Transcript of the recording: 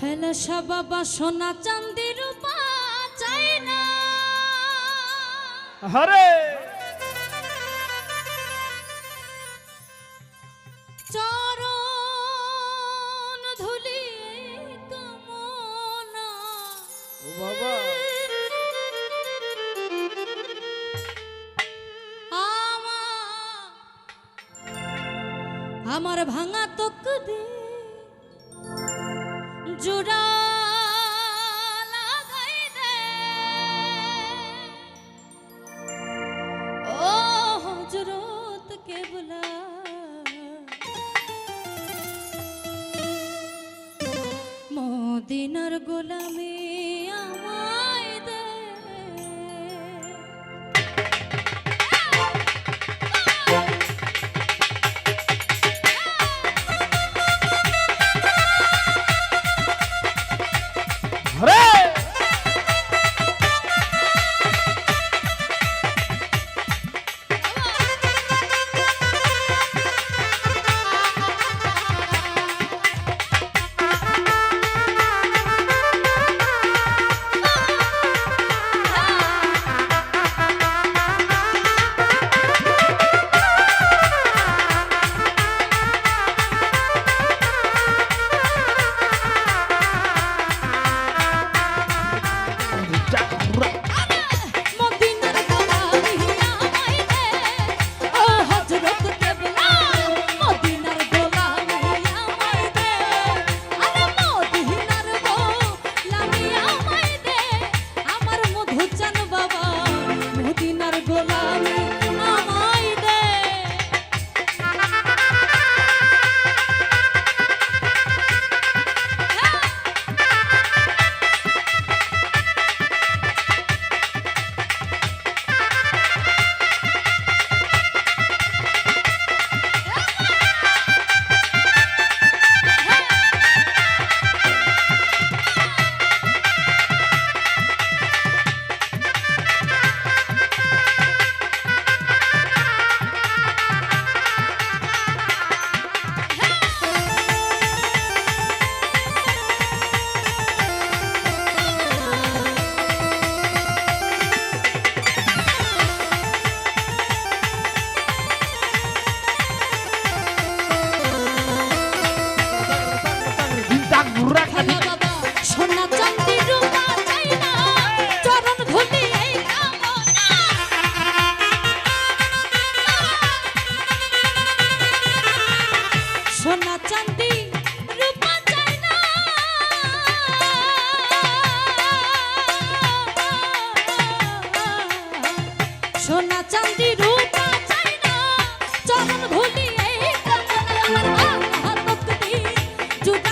ফেলসা বাবা সোনা চান্দির চাই না। হরে আমার ভাঙা তো দিয়ে জুড়া লাগাই দে ও হজরত কেবলা। মদিনার গোলামে to